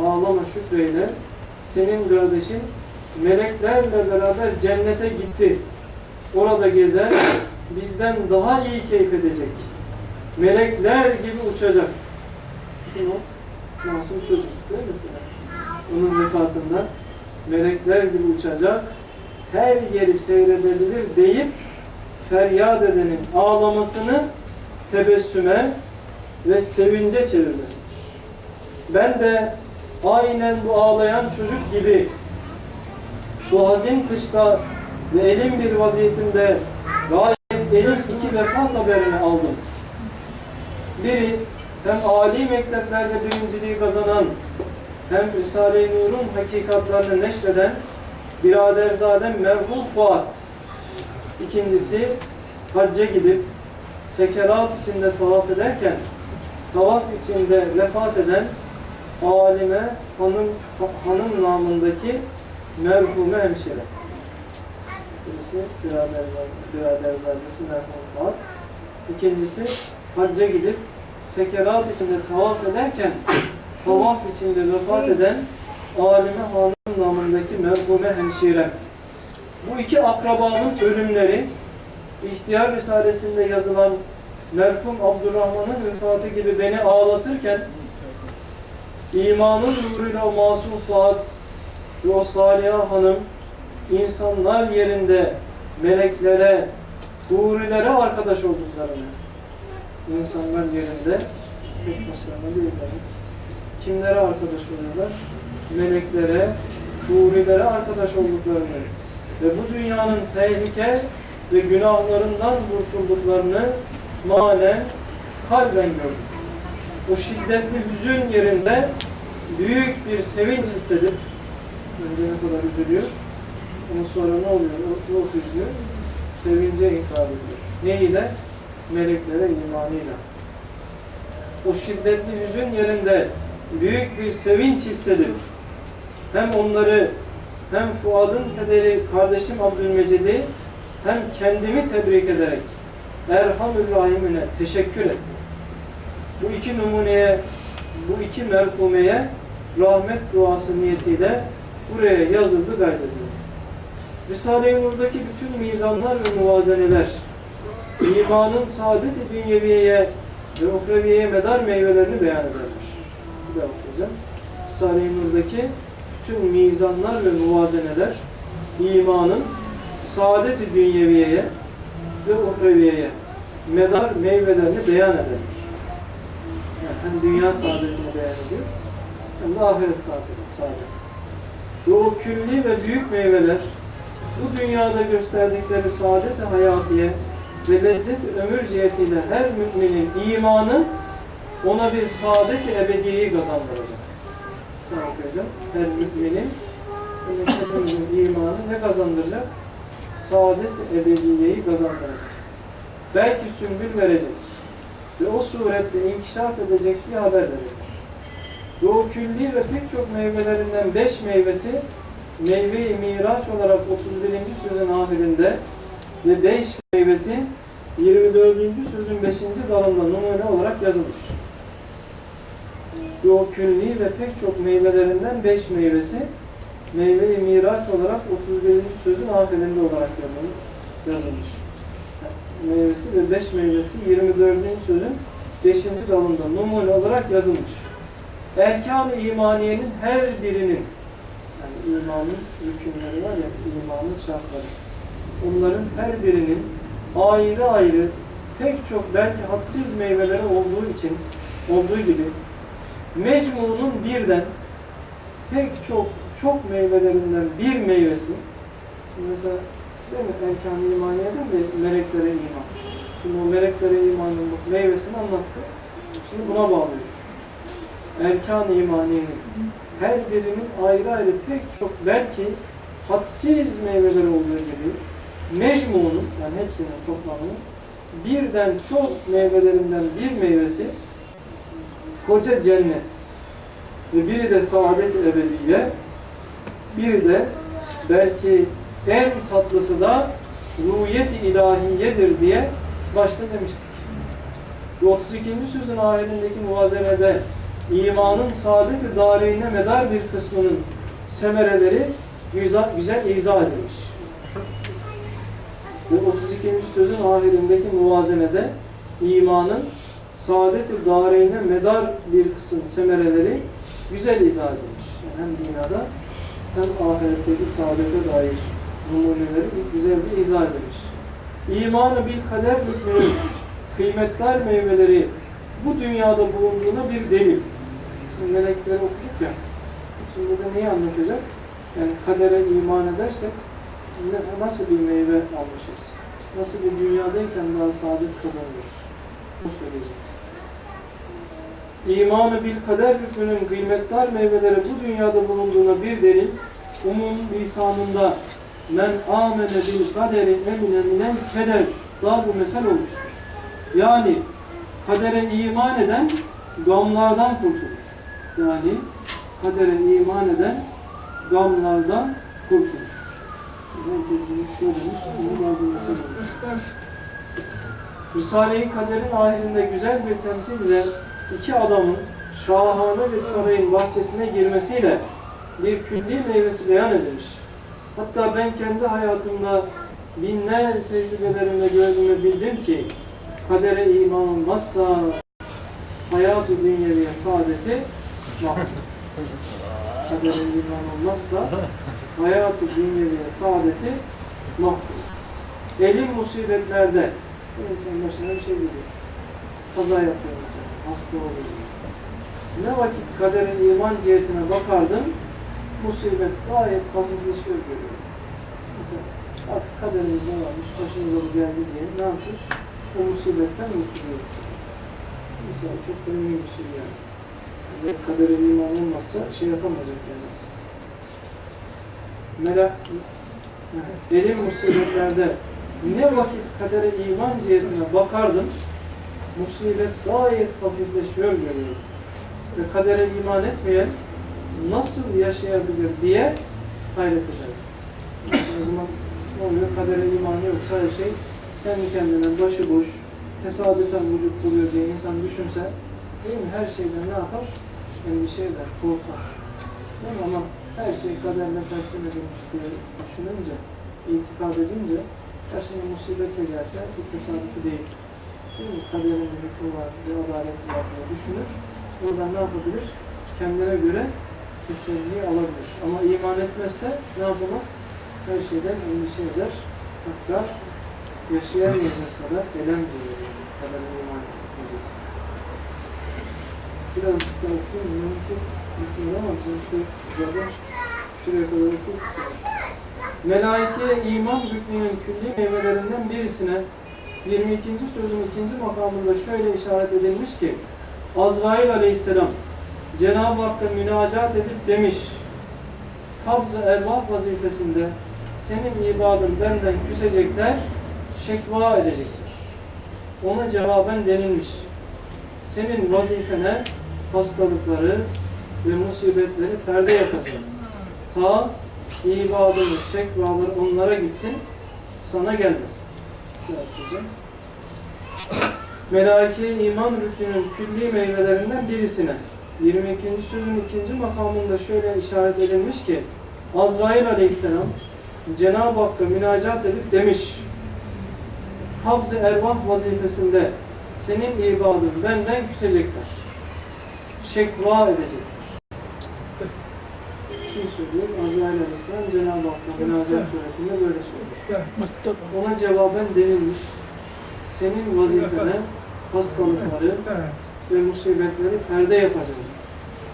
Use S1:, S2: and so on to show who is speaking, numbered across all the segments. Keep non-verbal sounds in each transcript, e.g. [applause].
S1: ağlama şükreyle. Senin kardeşin meleklerle beraber cennete gitti. Orada gezer, bizden daha iyi keyif edecek. Melekler gibi uçacak. Kim o? Masum çocuk değil mi mesela? Onun vefatında melekler gibi uçacak, her yeri seyredebilir deyip feryat edenin ağlamasını tebessüme ve sevince çevirmesidir. Ben de aynen bu ağlayan çocuk gibi bu hazin kışta ve elim bir vaziyetimde gayet elim iki vefat haberini aldım. Biri hem âli mekteplerde birinciliği kazanan hem Risale-i Nur'un hakikatlarını neşreden biraderzadem merhum Fuat. İkincisi hacca gidip sekerat içinde tavaf ederken tavaf içinde vefat eden alime hanım, hanım namındaki merhume hemşire. Birisi biraderzade- biraderzadesi merhum Fuat. İkincisi hacca gidip sekerat içinde tavaf ederken [coughs] tavaf içinde vefat eden alime hanım namındaki merhume hemşire. Bu iki akrabanın ölümleri İhtiyar Risalesi'nde yazılan merhum Abdurrahman'ın vefatı gibi beni ağlatırken imanın nuruyla o masum Fuat ve o Saliha Hanım insanlar yerinde meleklere, hurilere arkadaş olduklarını insanlar yerinde tek başlarına değiller. Kimlere arkadaş oluyorlar? Meleklere, hurilere arkadaş olduklarını ve bu dünyanın tehlike ve günahlarından kurtulduklarını manen kalben gördüm. O şiddetli hüzün yerinde büyük bir sevinç hissedip önce ne kadar üzülüyor ama sonra ne oluyor? O, o hüznü sevince inkar ediyor. Neyle? Meleklere imanıyla. O şiddetli hüzün yerinde büyük bir sevinç hissedip hem onları hem Fuad'ın pederi kardeşim Abdülmecid'i hem kendimi tebrik ederek Erhamür Rahim'ine teşekkür ettim. Bu iki numuneye, bu iki merhumeye rahmet duası niyetiyle buraya yazıldı, kaydedildi. Risale-i Nur'daki bütün mizanlar ve muvazeneler, imanın saadet-i dünyeviyeye ve uhreviyeye medar meyvelerini beyan ederler. Bir daha okuyacağım. Risale-i Nur'daki bütün mizanlar ve muvazeneler, imanın saadet-i dünyeviyeye ve uhreviyeye medar meyvelerini beyan eder. Hem dünya saadetini beyan ediyor, hem de ahiret saadeti. saadet. Ve o külli ve büyük meyveler, bu dünyada gösterdikleri saadet-i hayatiye ve lezzet-i ömür cihetiyle her müminin imanı ona bir saadet-i ebediyeyi kazandıracak. Ne okuyacağım? Her müminin imanı ne kazandıracak? Saadet-i ebediyeyi kazandıracak. Belki sümbül verecek ve o surette inkişaf edecek bir haber verecek. Ve o külli ve pek çok meyvelerinden beş meyvesi meyve-i miraç olarak 31. sözün ahirinde ve beş meyvesi 24. sözün 5. dalında numune olarak yazılmış. O külli ve pek çok meyvelerinden beş meyvesi meyve-i miraç olarak 31. sözün ahirinde olarak yazılmış. yazılmış. Meyvesi ve beş meyvesi 24. sözün 5. dalında numune olarak yazılmış. Erkan-ı imaniyenin her birinin yani imanın hükümleri var ya, imanın şartları. Onların her birinin ayrı ayrı pek çok belki hadsiz meyveleri olduğu için olduğu gibi mecmunun birden pek çok çok meyvelerinden bir meyvesi mesela değil mi erkan-ı imaniyeden de meleklere iman. Şimdi o meleklere imanın bu meyvesini anlattı. Şimdi buna bağlıyor. Erkan-ı imaniyenin her birinin ayrı ayrı pek çok belki hadsiz meyveleri olduğu gibi mecmunun yani hepsinin toplamının birden çok meyvelerinden bir meyvesi koca cennet ve biri de saadet ebediye biri de belki en tatlısı da ruhiyet-i ilahiyedir diye başta demiştik. Bu 32. sözün ahirindeki muvazenede imanın saadet-i dareyne medar bir kısmının semereleri güzel, güzel izah edilmiş. Ve 32. sözün ahirindeki muvazenede imanın saadet-i dareyne medar bir kısım semereleri güzel izah edilmiş. Yani hem dünyada hem ahiretteki saadete dair numuneleri güzelce izah edilmiş. İmanı bil kader hükmünün kıymetler meyveleri bu dünyada bulunduğuna bir delil. Şimdi melekleri okuduk ya. Şimdi de neyi anlatacak? Yani kadere iman edersek nasıl bir meyve almışız? Nasıl bir dünyadayken daha saadet kazanıyoruz? Bu söyleyecek. İmanı bil kader hükmünün kıymetler meyveleri bu dünyada bulunduğuna bir delil, umum lisanında men amene bil kaderi emine minen keder daha bu mesel olmuştur. Yani kadere iman eden gamlardan kurtulur. Yani kadere iman eden gamlardan kurtulur. Olmuş. Risale-i Kader'in ahirinde güzel bir temsille iki adamın şahane bir sarayın bahçesine girmesiyle bir külli meyvesi beyan edilmiş. Hatta ben kendi hayatımda binler tecrübelerimle gördüğümü bildim ki kadere iman olmazsa hayat-ı dünyeviye saadeti mahvolur. Kadere iman olmazsa hayat-ı dünyeviye saadeti mahvolur. Elim musibetlerde insan başına bir şey geliyor. Kaza yapıyor mesela. Hasta oluyor. Ne vakit kaderin iman cihetine bakardım, musibet gayet hafifleşiyor görüyorum. Mesela artık kaderimiz ne varmış, başımıza bu geldi diye ne yapıyoruz? O musibetten kurtuluyoruz. Mesela çok önemli bir şey yani. yani kadere iman olmazsa şey yapamayacak yani. Merak, Elim musibetlerde ne vakit kadere iman cihetine bakardım, musibet gayet hafifleşiyor görüyorum. Ve kadere iman etmeyen nasıl yaşayabilir diye hayret ederim. O zaman ne oluyor? Kadere imanı yoksa her şey kendi kendine başıboş, tesadüfen vücut buluyor diye insan düşünse değil mi? Her şeyden ne yapar? Endişe eder, korkar. Değil mi? Ama her şey kaderle taksim edilmiş diye düşününce, itikad edince her şey musibetle gelse bir tesadüfü değil. Değil mi? Kaderin bir hükmü var, bir adaleti var diye düşünür. Oradan ne yapabilir? Kendine göre teselli alabilir. Ama iman etmezse ne yapamaz? Her şeyden endişe eder. Hatta yaşayamayacak kadar elem duyuyor. Kadere iman etmeyecekse. Birazcık daha okuyayım. Çok bitmiyor ama bizimki zaten şuraya kadar okuyup Melaikeye iman hükmünün külli meyvelerinden birisine 22. sözün ikinci makamında şöyle işaret edilmiş ki Azrail aleyhisselam Cenab-ı Hakk'a münacat edip demiş kabz-ı ervah vazifesinde senin ibadın benden küsecekler, şekva edecekler. Ona cevaben denilmiş. Senin vazifene hastalıkları ve musibetleri perde yapacağım. Ta ibadını, şekvaları onlara gitsin, sana gelmesin. Yapacağım? Melaike iman rükünün külli meyvelerinden birisine 22. sözün ikinci makamında şöyle işaret edilmiş ki Azrail aleyhisselam Cenab-ı Hakk'a münacat edip demiş Kabz-ı ervah vazifesinde senin ibadın benden küsecekler. Şekva edecekler. Kim söylüyor? Azrail aleyhisselam Cenab-ı Hakk'a münacat suretinde böyle söylüyor. Ona cevaben denilmiş. Senin vazifene hastalıkları ve musibetleri perde yapacağım.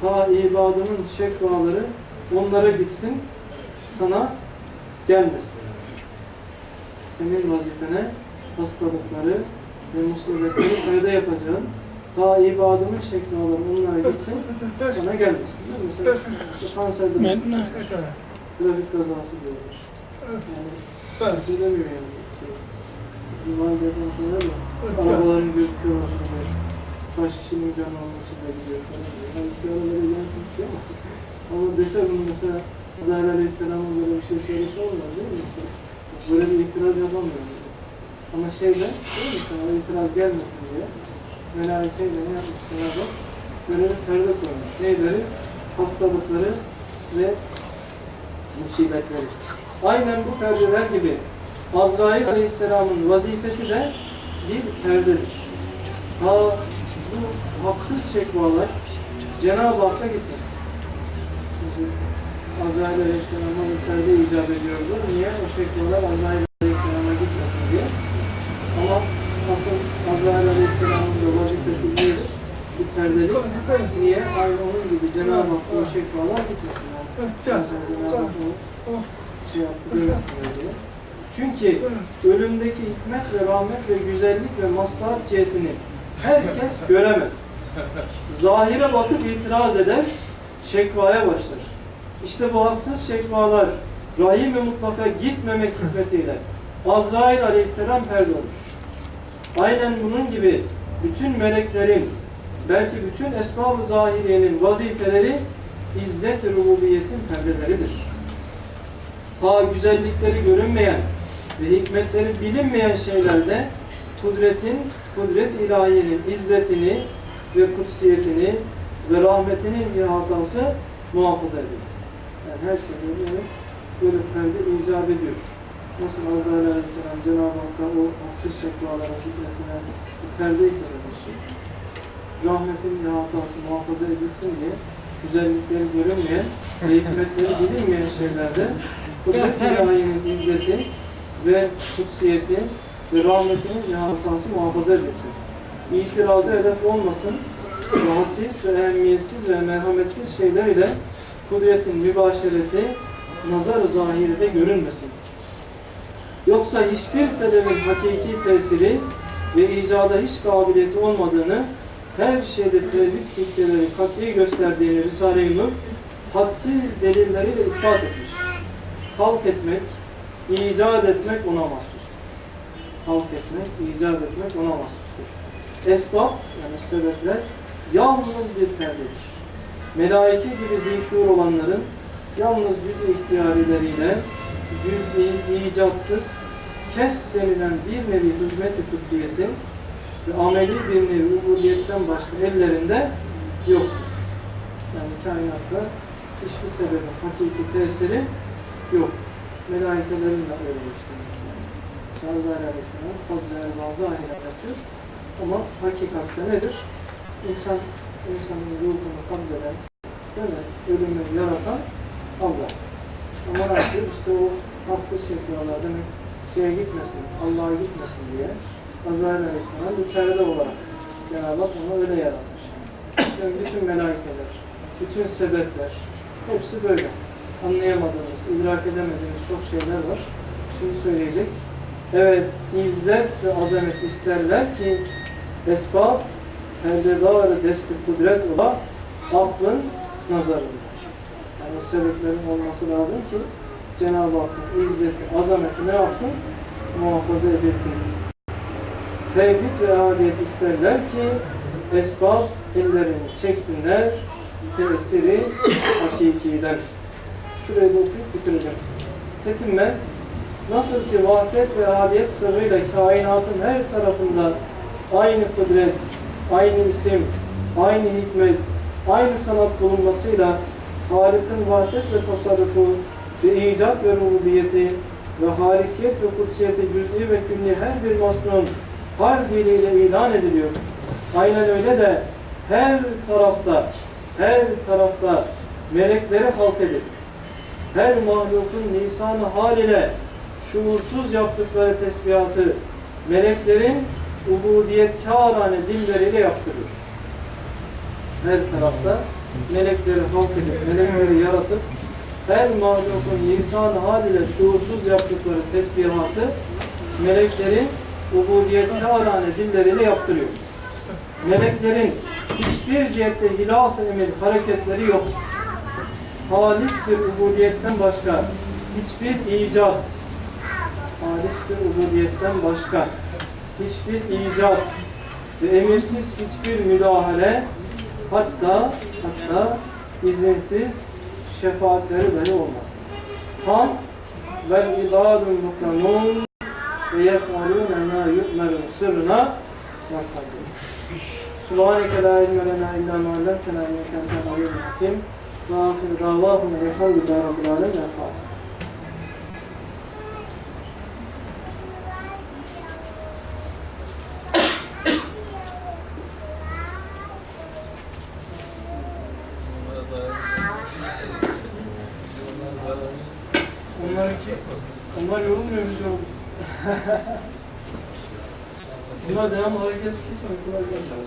S1: Ta ibadımın şekvaları onlara gitsin, sana gelmesin. Senin vazifene hastalıkları ve musibetleri perde yapacağım. Ta ibadımın şekvaları onlara gitsin, sana gelmesin. Mesela kanserde trafik kazası diyorlar. Yani fark edemiyor yani. Şey, Rivayet eden şeyler ya. Arabaların gözüküyor olması diyor. Kaç kişinin canı olması da gidiyor falan diyor. Halbuki arabayla gelsin bir şey ama. Ama dese bunu mesela Zahir Aleyhisselam'a böyle bir şey söylese olmaz değil mi? Mesela böyle bir itiraz yapamıyor. mesela. Ama şeyde değil mi? Sana itiraz gelmesin diye. Melaikeyle ne yapmış Cenab-ı böyle perde koymuş. Neyleri? Hastalıkları ve musibetleri. Aynen bu perdeler gibi Azrail Aleyhisselam'ın vazifesi de bir perdedir. Ha bu haksız şekvalar Cenab-ı Hakk'a. Çünkü Azrail Aleyhisselam'a perde icap ediyordu. Niye? O şekvalar Azrail Aleyhisselam'a gitmesin diye. Ama asıl Azrail Aleyhisselam'ın da vazifesi nedir? Bir perdelik. Niye? Aynı onun gibi Cenab-ı Hakk'a o şekvalar gitmesin. Yani. Cenab-ı Hak onu şey yaptı, demesinler diye. Çünkü ölümdeki hikmet ve rahmet ve güzellik ve maslahat cihetini herkes göremez. Zahire bakıp itiraz eder, şekvaya başlar. İşte bu haksız şekvalar rahim ve mutlaka gitmemek hikmetiyle Azrail aleyhisselam perde olmuş. Aynen bunun gibi bütün meleklerin belki bütün esbab-ı zahiriyenin vazifeleri izzet-i rububiyetin perdeleridir. Ta güzellikleri görünmeyen ve hikmetleri bilinmeyen şeylerde kudretin, kudret ilahiyenin izzetini ve kutsiyetini ve rahmetinin ihatası muhafaza edilsin. Yani her şeyde böyle, böyle perde icap ediyor. Nasıl Azrail Aleyhisselam Cenab-ı Hakk'a o haksız şekvalara gitmesine perdeyi sebebisi. Rahmetin ihatası muhafaza edilsin diye güzellikleri görünmeyen ve hikmetleri bilinmeyen şeylerde kudret ilahiyenin izzeti ve kutsiyeti ve rahmetinin ihatası muhafaza edilsin. İtirazı hedef olmasın, rahatsız ve ehemmiyetsiz ve merhametsiz şeyler ile kudretin mübaşereti nazar-ı zahirede görünmesin. Yoksa hiçbir sebebin hakiki tesiri ve icada hiç kabiliyeti olmadığını, her şeyde tevhid hükümleri kat'i gösterdiğini Risale-i Nur, hadsiz delilleriyle ispat etmiş. Halk etmek, icat etmek ona mahsustur. Halk etmek, icat etmek ona mahsustur. Esbab, yani sebepler, yalnız bir perdedir. Melaike gibi zişur olanların yalnız cüz-i ihtiyarileriyle cüz-i icatsız kesb denilen bir nevi hizmet-i fıtriyesi ve ameli bir nevi ubudiyetten başka ellerinde yoktur. Yani kainatta hiçbir sebebin hakiki tesiri yok. Melaikelerin de öyle işte. Azrail Aleyhisselam fazla bazı ahirettir. Ama hakikatte nedir? İnsan, insanın ruhunu kabzeden, değil mi? Ölümü yaratan Allah. Ama yapıyor? İşte o hassız şekilde demek şeye gitmesin, Allah'a gitmesin diye Azrail Aleyhisselam bir perde olarak Cenab-ı onu öyle yaratmış. Yani bütün melaikeler, bütün sebepler, hepsi böyle. Anlayamadığımız, idrak edemediğimiz çok şeyler var. Şimdi söyleyecek. Evet, izzet ve azamet isterler ki esbab perdedarı desti kudret ola aklın nazarında. Yani sebeplerin olması lazım ki Cenab-ı Hakk'ın izzeti, azameti ne yapsın? Muhafaza edilsin. Tevhid ve adiyet isterler ki esbab ellerini çeksinler tesiri hakikiden. Şurayı da okuyup bitireceğim. Tetinme nasıl ki vahdet ve adiyet sırrıyla kainatın her tarafında aynı kudret, aynı isim, aynı hikmet, aynı sanat bulunmasıyla Halik'in vahdet ve tasarrufu ve icat ve rububiyeti ve harikiyet ve kutsiyeti cüz'i ve külli her bir masnun hal diliyle ilan ediliyor. Aynen öyle de her tarafta, her tarafta melekleri halk edip, her mahlukun lisanı hal ile şuursuz yaptıkları tesbihatı meleklerin ubudiyetkârane dilleriyle yaptırıyor. Her tarafta melekleri halk edip, melekleri yaratıp, her mahlukun lisan hal ile şuursuz yaptıkları tesbihatı meleklerin ubudiyetkârane dilleriyle yaptırıyor. Meleklerin hiçbir cihette hilaf emir hareketleri yok. Halis bir ubudiyetten başka hiçbir icat, halis bir ubudiyetten başka hiçbir icat ve emirsiz hiçbir müdahale hatta hatta izinsiz şefaatleri dahi olmaz. Tam vel ibadun mukranun ve yef'alûne mâ yu'merun sırrına nasıl Subhaneke la ilme lena illa ma allamtena inneke entel alimul hakim. Ve ahir davahum elhamdülillahi rabbil alemin. Fatiha. Onlar iki, onlar yorulmuyor biz yorulduk. Bunlar devamlı hareket ettiği kolay gelmez.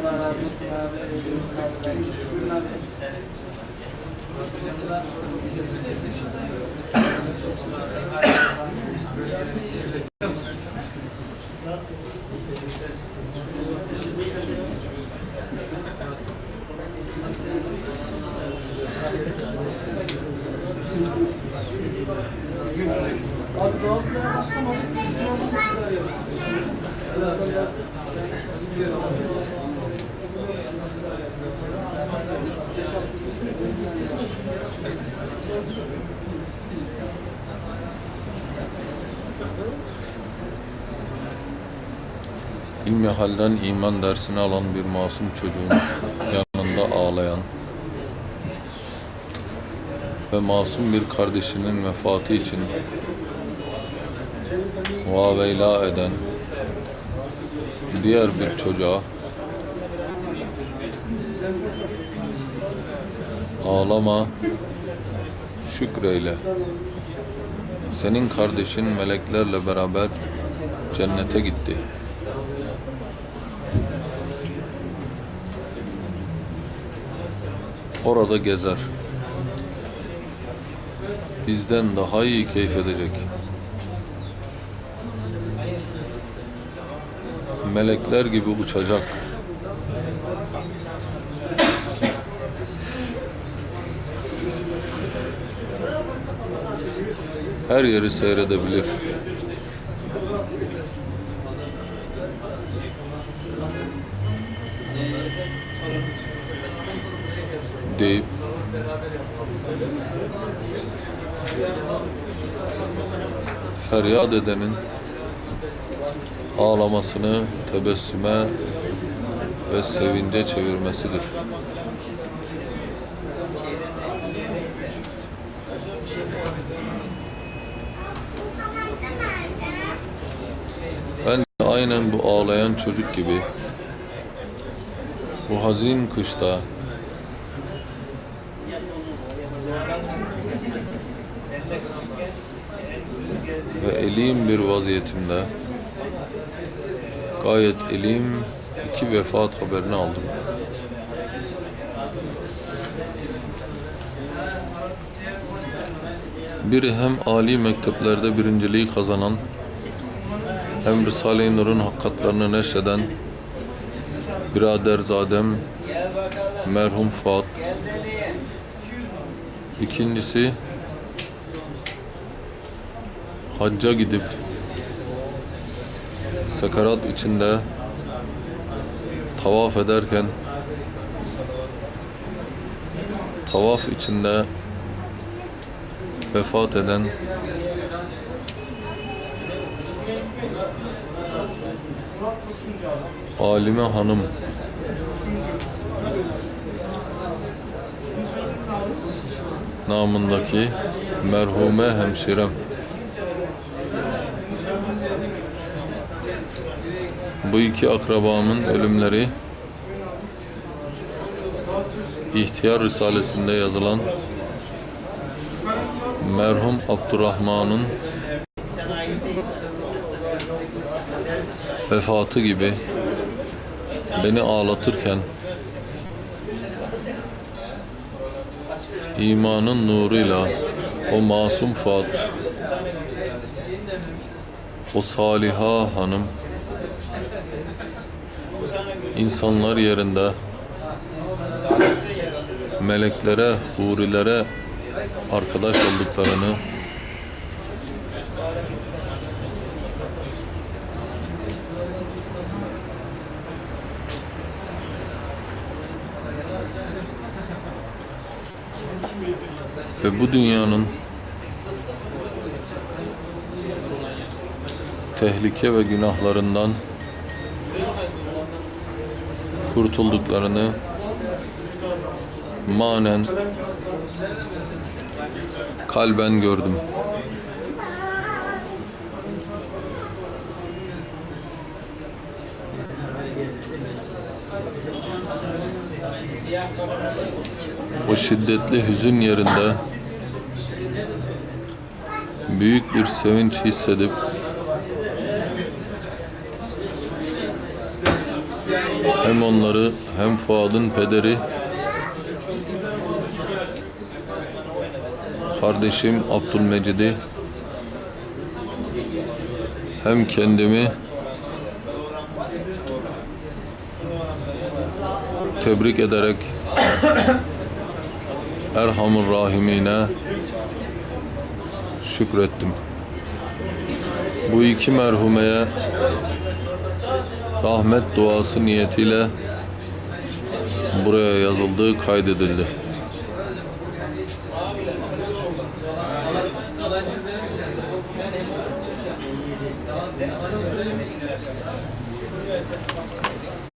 S1: Allah razı olsun abi. Buyurun abi. Abi
S2: İlmihal'den iman dersini alan bir masum çocuğun yanında ağlayan ve masum bir kardeşinin vefatı için vaveyla eden diğer bir çocuğa ağlama şükreyle senin kardeşin meleklerle beraber cennete gitti. Orada gezer. Bizden daha iyi keyif edecek. Melekler gibi uçacak. Her yeri seyredebilir. deyip feryat edenin ağlamasını tebessüme ve sevince çevirmesidir. Ben de aynen bu ağlayan çocuk gibi bu hazin kışta elim bir vaziyetimde gayet elim iki vefat haberini aldım. Biri hem Ali mekteplerde birinciliği kazanan hem Risale-i Nur'un hakikatlarını neşreden biraderzadem merhum Fuat. İkincisi hacca gidip sakarat içinde tavaf ederken tavaf içinde vefat eden Alime Hanım. Namındaki merhume hemşirem Bu iki akrabamın ölümleri İhtiyar Risalesinde yazılan merhum Abdurrahman'ın vefatı gibi beni ağlatırken imanın nuruyla o masum Fuat o Saliha Hanım insanlar yerinde. Meleklere, hurilere arkadaş olduklarını. Ve bu dünyanın tehlike ve günahlarından kurtulduklarını manen kalben gördüm. O şiddetli hüzün yerinde büyük bir sevinç hissedip hem onları hem Fuad'ın pederi. Kardeşim Abdülmecid'i. Hem kendimi. Tebrik ederek Erhamur Rahimine şükrettim. Bu iki merhumeye rahmet duası niyetiyle buraya yazıldığı kaydedildi.